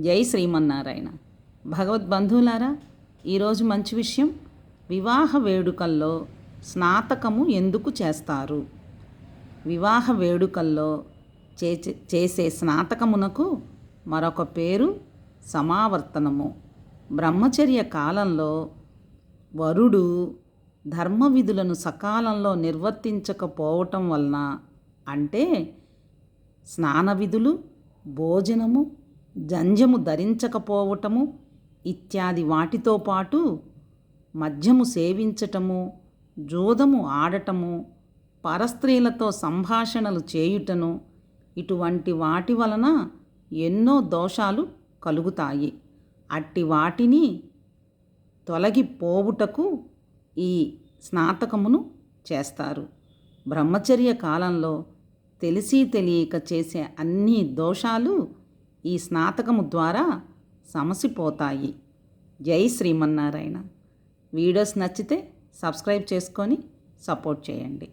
జై శ్రీమన్నారాయణ. భగవద్బంధువులారా ఈరోజు మంచి విషయం వివాహ వేడుకల్లో స్నాతకము ఎందుకు చేస్తారు? వివాహ వేడుకల్లో చేచే చేసే స్నాతకమునకు మరొక పేరు సమావర్తనము. బ్రహ్మచర్య కాలంలో వరుడు ధర్మ విధులను సకాలంలో నిర్వర్తించకపోవటం వలన అంటే స్నాన విధులు భోజనము జంజము ధరించకపోవటము ఇత్యాది వాటితో పాటు మద్యము సేవించటము జోదము ఆడటము పరస్త్రీలతో సంభాషణలు చేయుటను ఇటువంటి వాటి వలన ఎన్నో దోషాలు కలుగుతాయి. అట్టి వాటిని తొలగిపోవుటకు ఈ స్నాతకమును చేస్తారు. బ్రహ్మచర్య కాలంలో తెలిసి తెలియక చేసే అన్ని దోషాలు ఈ స్నాతకము ద్వారా సమసిపోతాయి. జై శ్రీమన్నారాయణ. వీడియోస్ నచ్చితే సబ్స్క్రైబ్ చేసుకొని సపోర్ట్ చేయండి.